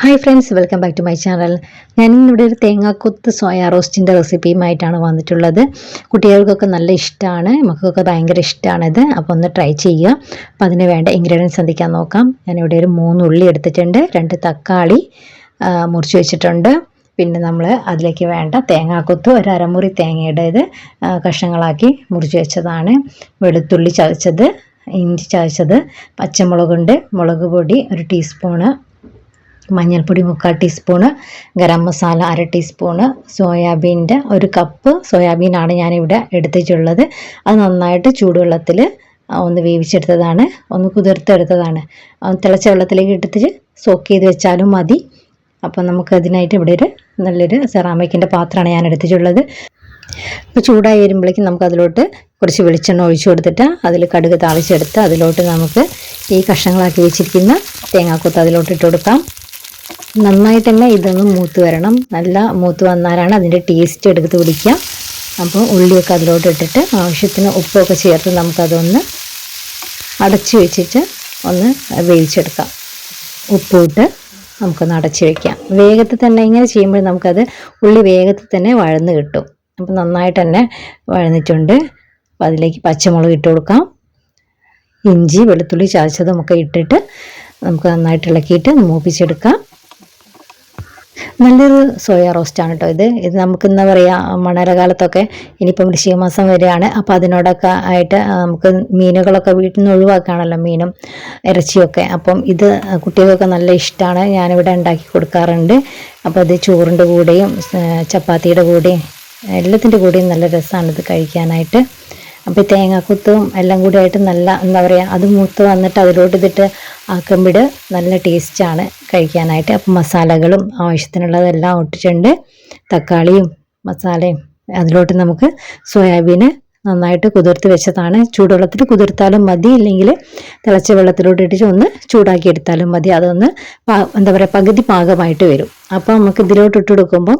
Hi friends welcome back to my channel ഞാൻ ഇന്നിവിടെ ഒരു തേങ്ങാക്കൊത്ത് സോയ റോസ്റ്റിന്റെ റെസിപ്പിയുമായിട്ടാണ് വന്നിട്ടുള്ളത്. കുട്ടികൾക്കൊക്കെ നല്ല ഇഷ്ടമാണ് മക്കൾക്കൊക്കെ ഭയങ്കര ഇഷ്ടമാണിത് അപ്പോൾ ഒന്ന് ട്രൈ ചെയ്യുക. അപ്പോൾ അതിന് വേണ്ട ഇൻഗ്രീഡിയൻസ് എന്തൊക്കെയാണെന്ന് നോക്കാം. ഞാനിവിടെ ഒരു മൂന്ന് ഉള്ളി എടുത്തിട്ടുണ്ട് രണ്ട് തക്കാളി മുറിച്ച് വെച്ചിട്ടുണ്ട്. പിന്നെ നമ്മൾ അതിലേക്ക് വേണ്ട തേങ്ങാക്കൊത്ത് ഒരു അരമുറി തേങ്ങയുടെ ഇത് കഷ്ണങ്ങളാക്കി മുറിച്ച് വെച്ചതാണ്. വെളുത്തുള്ളി ചതച്ചത് ഇഞ്ചി ചതച്ചത് പച്ചമുളകുണ്ട് മുളക് പൊടി ഒരു ടീസ്പൂണ് മഞ്ഞൾപ്പൊടി മുക്കാൽ ടീസ്പൂണ് ഗരം മസാല അര ടീസ്പൂണ് സോയാബീന്റെ ഒരു കപ്പ് സോയാബീനാണ് ഞാനിവിടെ എടുത്തിട്ടുള്ളത്. അത് നന്നായിട്ട് ചൂടുവെള്ളത്തിൽ ഒന്ന് വേവിച്ചെടുത്തതാണ്. ഒന്ന് കുതിർത്തെടുത്തതാണ്. തിളച്ച വെള്ളത്തിലേക്ക് എടുത്തിട്ട് സോക്ക് ചെയ്ത് വെച്ചാലും മതി. അപ്പം നമുക്ക് അതിനായിട്ട് ഇവിടെ ഒരു നല്ലൊരു സെറാമിക്കിന്റെ പാത്രമാണ് ഞാൻ എടുത്തിട്ടുള്ളത്. അപ്പോൾ ചൂടായി വരുമ്പോഴേക്കും നമുക്ക് അതിലോട്ട് കുറച്ച് വെളിച്ചെണ്ണ ഒഴിച്ചു കൊടുത്തിട്ട് അതിൽ കടുക് താളിച്ചെടുത്ത് അതിലോട്ട് നമുക്ക് ഈ കഷ്ണങ്ങളാക്കി വെച്ചിരിക്കുന്ന തേങ്ങാക്കൊത്ത് അതിലോട്ട് ഇട്ട് കൊടുക്കാം. നന്നായിട്ട് തന്നെ ഇതൊന്ന് മൂത്ത് വരണം. നല്ല മൂത്ത് വന്നാലാണ് അതിന്റെ ടേസ്റ്റ് എടുത്ത് പിടിക്കുക അപ്പോൾ ഉള്ളിയൊക്കെ അതിലോട്ട് ഇട്ടിട്ട് ആവശ്യത്തിന് ഉപ്പൊക്കെ ചേർത്ത് നമുക്കതൊന്ന് അടച്ചു വെച്ചിട്ട് ഒന്ന് വേവിച്ചെടുക്കാം. ഉപ്പിട്ട് നമുക്കൊന്ന് അടച്ചു വെക്കാം. വേഗത്തിൽ തന്നെ ഇങ്ങനെ ചെയ്യുമ്പോൾ നമുക്കത് ഉള്ളി വേഗത്തിൽ തന്നെ വഴന്ന് കിട്ടും. അപ്പം നന്നായിട്ട് തന്നെ വഴന്നിട്ടുണ്ട്. അപ്പം അതിലേക്ക് പച്ചമുളക് ഇട്ട് കൊടുക്കാം. ഇഞ്ചി വെളുത്തുള്ളി ചതച്ചതുമൊക്കെ ഇട്ടിട്ട് നമുക്ക് നന്നായിട്ട് ഇളക്കിയിട്ട് മൂപ്പിച്ചെടുക്കാം. നല്ലൊരു സോയ റോസ്റ്റാണ് കേട്ടോ ഇത്. ഇത് നമുക്ക് എന്താ പറയുക മണരകാലത്തൊക്കെ ഇനിയിപ്പം വൃശ്ചിക മാസം വരികയാണ് അപ്പോൾ അതിനോടൊക്കെ ആയിട്ട് നമുക്ക് മീനുകളൊക്കെ വീട്ടിൽ നിന്ന് ഒഴിവാക്കുകയാണല്ലോ മീനും ഇറച്ചിയൊക്കെ. അപ്പം ഇത് കുട്ടികൾക്കൊക്കെ നല്ല ഇഷ്ടമാണ് ഞാനിവിടെ ഉണ്ടാക്കി കൊടുക്കാറുണ്ട്. അപ്പോൾ ഇത് ചോറിന്റെ കൂടെയും ചപ്പാത്തിയുടെ കൂടെയും എല്ലാത്തിന്റെ കൂടെയും നല്ല രസമാണ് ഇത് കഴിക്കാനായിട്ട്. അപ്പോൾ ഈ തേങ്ങാക്കുത്തും എല്ലാം കൂടി ആയിട്ട് നല്ല എന്താ പറയുക അത് മൂത്ത് വന്നിട്ട് അതിലോട്ട് ഇതിട്ട് ആക്കുമ്പോൾ നല്ല ടേസ്റ്റാണ് കഴിക്കാനായിട്ട്. അപ്പം മസാലകളും ആവശ്യത്തിനുള്ളതെല്ലാം ഇട്ടിട്ടുണ്ട് തക്കാളിയും മസാലയും അതിലോട്ട് നമുക്ക് സോയാബീന് നന്നായിട്ട് കുതിർത്ത് വെച്ചതാണ്. ചൂടുവെള്ളത്തിൽ കുതിർത്താലും മതി. ഇല്ലെങ്കിൽ തിളച്ച വെള്ളത്തിലോട്ട് ഇട്ടിട്ട് ഒന്ന് ചൂടാക്കി എടുത്താലും മതി. അതൊന്ന് എന്താ പറയുക പകുതി പാകമായിട്ട് വരും. അപ്പോൾ നമുക്ക് ഇതിലോട്ട് ഇട്ട് കൊടുക്കുമ്പോൾ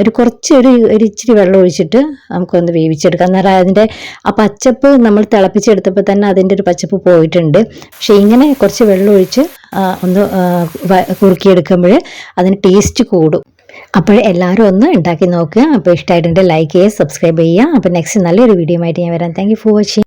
ഒരു കുറച്ച് ഒരു ഒരു ഇച്ചിരി വെള്ളം ഒഴിച്ചിട്ട് നമുക്കൊന്ന് വേവിച്ചെടുക്കാം. അന്നേരം അതിന്റെ ആ പച്ചപ്പ് നമ്മൾ തിളപ്പിച്ചെടുത്തപ്പോൾ തന്നെ അതിന്റെ ഒരു പച്ചപ്പ് പോയിട്ടുണ്ട്. പക്ഷേ ഇങ്ങനെ കുറച്ച് വെള്ളം ഒഴിച്ച് ഒന്ന് കുറുക്കിയെടുക്കുമ്പോൾ അതിന് ടേസ്റ്റ് കൂടും. അപ്പോൾ എല്ലാവരും ഒന്ന് ഉണ്ടാക്കി നോക്കുക. അപ്പോൾ ഇഷ്ടമായിട്ടുണ്ടെങ്കിൽ ലൈക്ക് ചെയ്യുക സബ്സ്ക്രൈബ് ചെയ്യുക. അപ്പോൾ നെക്സ്റ്റ് നല്ലൊരു വീഡിയോ ആയിട്ട് ഞാൻ വരാം. Thank for watching